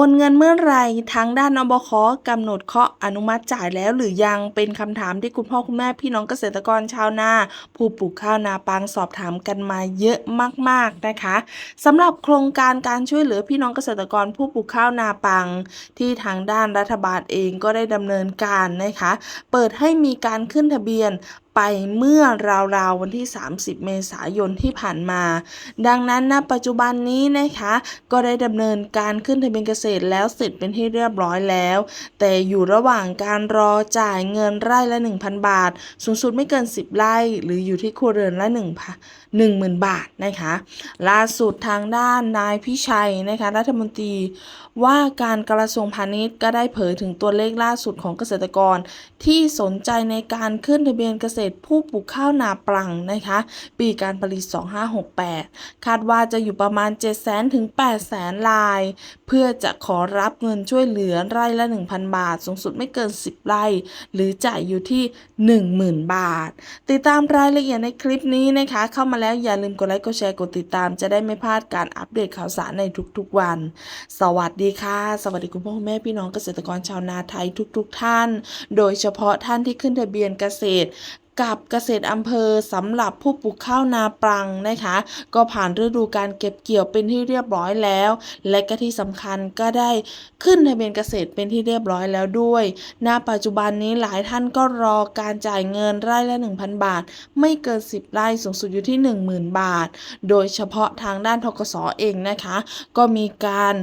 อนเงินเมื่อไรทางด้านอบคกำหนดเคาะอนุมัติจ่ายแล้วหรือยังเป็นคำถามที่คุณพ่อคุณแม่พี่น้องเกษตรกรชาวนา ผู้ปลูกข้าวนาปังสอบถามกันมาเยอะมากๆนะคะสำหรับโครงการการช่วยเหลือพี่น้องเกษตรกรผู้ปลูกข้าวนาปัง ที่ทางด้านรัฐบาลเองก็ได้ดำเนินการนะคะ เปิดให้มีการขึ้นทะเบียนไปเมื่อราวๆวันที่ 30 เมษายนที่ผ่านมา ดังนั้นณปัจจุบันนี้นะคะ ก็ได้ดำเนินการขึ้นทะเบียนเกษตรแล้วเสร็จเป็นที่เรียบร้อยแล้ว แต่อยู่ระหว่างการรอจ่ายเงินไร่ละ 1,000 บาท สูงสุดไม่เกิน 10 ไร่ หรืออยู่ที่ครัวเรือนละ1 10,000 บาทนะคะ ล่าสุดทางด้านนายพิชัยนะคะรัฐมนตรีว่าการกระทรวงพาณิชย์ก็ได้เผยถึงตัวเลขล่าสุดของเกษตรกร ที่สนใจในการขึ้นทะเบียนเกษตรผู้ปลูกข้าวนาปลังนะคะ ปีการผลิต 2568 คาดว่าจะอยู่ประมาณ 700,000ถึง800,000ลาย เพื่อจะขอรับเงินช่วยเหลือไร่ละ 1,000 บาท สูงสุดไม่เกิน 10 ไร่ หรือจ่ายอยู่ที่ 10,000 บาท ติดตามรายละเอียดในคลิปนี้นะคะ เข้ามาแล้วอย่าลืมกดไลค์กดแชร์กดติดตาม จะได้ไม่พลาดการอัปเดตข่าวสารในทุกๆวัน สวัสดีค่ะ สวัสดีคุณพ่อคุณแม่พี่น้องเกษตรกรชาวนาไทยทุกๆท่าน โดยเฉพาะท่านที่ขึ้นทะเบียนเกษตรกับเกษตรอำเภอสำหรับผู้ปลูกข้าวนาปลังนะคะ ก็ผ่านฤดูการเก็บเกี่ยวเป็นที่เรียบร้อยแล้ว และก็ที่สำคัญก็ได้ขึ้นทะเบียนเกษตรเป็นที่เรียบร้อยแล้วด้วย ณ ปัจจุบันนี้หลายท่านก็รอการจ่ายเงินไร่ละ 1,000 บาท ไม่เกิน 10 ไร่สูงสุดอยู่ที่ 10,000 บาท โดยเฉพาะทางด้านทกสเองนะคะ ก็มีการ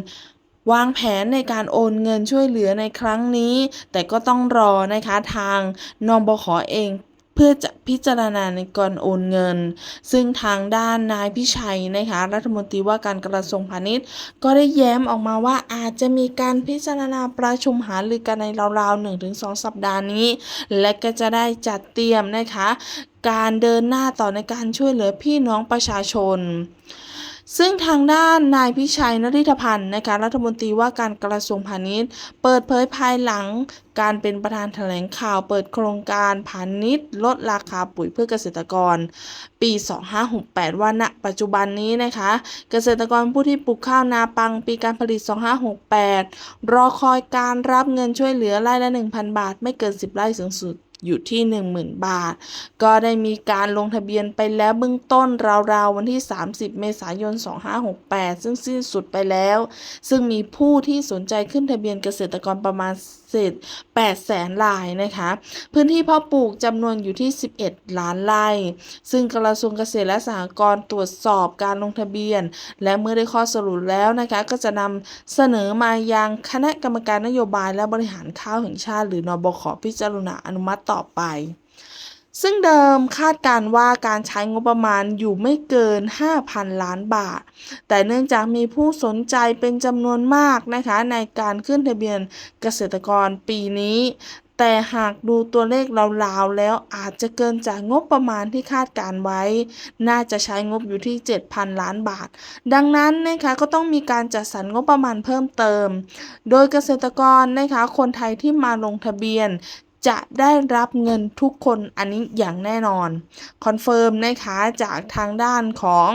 วางแผนในการโอนเงินช่วยเหลือในครั้งนี้ แต่ก็ต้องรอนะคะทางนบขเอง เพื่อจะพิจารณาในการโอนเงิน ซึ่งทางด้านนายพิชัยนะคะรัฐมนตรีว่าการกระทรวงพาณิชย์ ก็ได้แย้มออกมาว่าอาจจะมีการพิจารณาประชุมหารือกันในราวๆ1-2 สัปดาห์นี้ และก็จะได้จัดเตรียมนะคะ การเดินหน้าต่อในการช่วยเหลือพี่น้องประชาชน ซึ่งทางด้านนายพิชัยนริธพันธ์นะคะรัฐมนตรีว่าการกระทรวงพาณิชย์ เปิดเผยภายหลังการเป็นประธานแถลงข่าวเปิดโครงการพาณิชย์ ลดราคาปุ๋ยเพื่อเกษตรกร ปี 2568 ว่าณปัจจุบันนี้นะคะ เกษตรกรผู้ที่ปลูกข้าวนาปังปีการผลิต 2568 รอคอยการรับเงินช่วยเหลือไร่ละ 1,000 บาท ไม่เกิน 10 ไร่สูงสุด อยู่ที่ 10,000 บาท ก็ได้มีการลงทะเบียนไปแล้วเบื้องต้นราวๆวันที่ 30 เมษายน 2568 ซึ่งสิ้นสุดไปแล้ว ซึ่งมีผู้ที่สนใจขึ้นทะเบียนเกษตรกรประมาณเศษ8แสนรายนะคะ พื้นที่เพาะปลูกจำนวนอยู่ที่ 11 ล้านไร่ ซึ่งกระทรวงเกษตรและสหกรณ์ตรวจสอบการลงทะเบียน และเมื่อได้ข้อสรุปแล้วนะคะ ก็จะนำเสนอมายังคณะกรรมการนโยบายและบริหารข้าวแห่งชาติ หรือนบขพิจารณาอนุมัติต่อไป ซึ่งเดิมคาดการว่าการใช้งบประมาณอยู่ไม่เกิน 5,000 ล้านบาท แต่เนื่องจากมีผู้สนใจเป็นจำนวนมากนะคะในการขึ้นทะเบียนเกษตรกรปีนี้แต่หากดูตัวเลขราวๆแล้วอาจจะเกินจากงบประมาณที่คาดการไว้ น่าจะใช้งบอยู่ที่ 7,000 ล้านบาท ดังนั้นนะคะก็ต้องมีการจัดสรรงบประมาณเพิ่มเติม โดยเกษตรกรนะคะคนไทยที่มาลงทะเบียน จะได้รับเงินทุกคนอันนี้อย่างแน่นอน คอนเฟิร์มนะคะจากทางด้านของ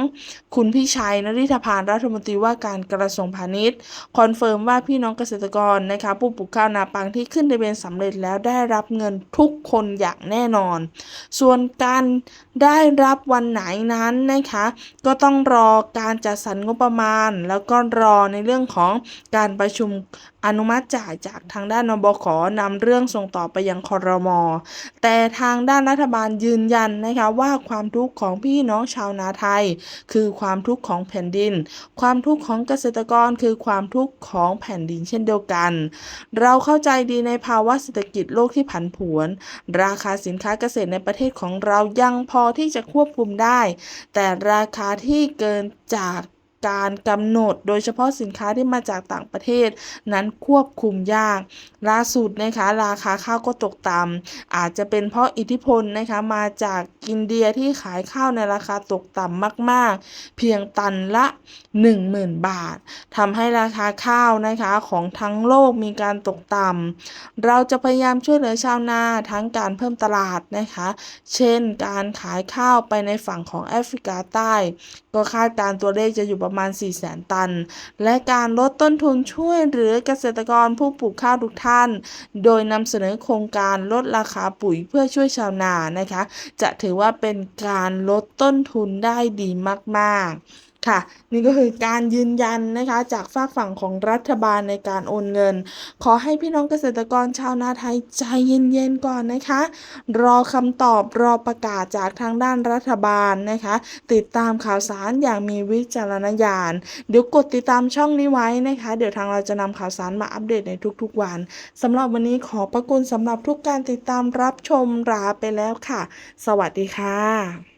คุณพี่ชัยนริธพานรัฐมนตรีว่าการกระทรวงพาณิชย์ คอนเฟิร์มว่าพี่น้องเกษตรกรนะคะผู้ปลูกข้าวนาปังที่ขึ้นทะเบียนสำเร็จแล้วได้รับเงินทุกคนอย่างแน่นอน ส่วนการได้รับวันไหนนั้นนะคะก็ต้องรอการจัดสรรงบประมาณ แล้วก็รอในเรื่องของการประชุม อนุมัติจ่ายจากทางด้านนบขนำเรื่องส่งต่อไปยังคอรมอแต่ทางด้านรัฐบาลยืนยันนะคะว่าความทุกข์ของพี่น้องชาวนาไทย คือความทุกข์ของแผ่นดิน ความทุกข์ของเกษตรกรคือความทุกข์ของแผ่นดินเช่นเดียวกัน เราเข้าใจดีในภาวะเศรษฐกิจโลกที่ผันผวน ราคาสินค้าเกษตรในประเทศของเรายังพอที่จะควบคุมได้ แต่ราคาที่เกินจาก การกำหนด โดยเฉพาะสินค้าที่มาจากต่างประเทศ นั้นควบคุมยาก ล่าสุดนะคะราคาข้าวก็ตกต่ำอาจจะเป็นเพราะอิทธิพลนะคะมาจากอินเดียที่ขายข้าวในราคาตกต่ำมาก ๆ เพียงตันละ 10,000 บาททำให้ราคาข้าวนะคะของทั้งโลกมีการตกต่ำเราจะพยายามช่วยเหลือชาวนาทั้งการเพิ่มตลาดนะคะ เช่นการขายข้าวไปในฝั่งของแอฟริกาใต้ ก็คาดการตัวเลขจะอยู่ประประมาณ 400,000ตัน และการลดต้นทุนช่วยเหลือเกษตรกรผู้ปลูกข้าวทุกท่าน โดยนำเสนอโครงการลดราคาปุ๋ยเพื่อช่วยชาวนานะคะ จะถือว่าเป็นการลดต้นทุนได้ดีมาก ๆ ค่ะ นี่ก็คือการยืนยันนะคะจากฝากฝั่งของรัฐบาลในการโอนเงิน ขอให้พี่น้องเกษตรกรชาวนาไทยใจเย็นๆก่อนนะคะ รอคำตอบรอประกาศจากทางด้านรัฐบาลนะคะ ติดตามข่าวสารอย่างมีวิจารณญาณ เดี๋ยวกดติดตามช่องนี้ไว้นะคะ เดี๋ยวทางเราจะนำข่าวสารมาอัปเดตในทุกๆวันสำหรับวันนี้ขอบพระคุณสำหรับทุกการติดตามรับชมลาไปแล้วค่ะ สวัสดีค่ะ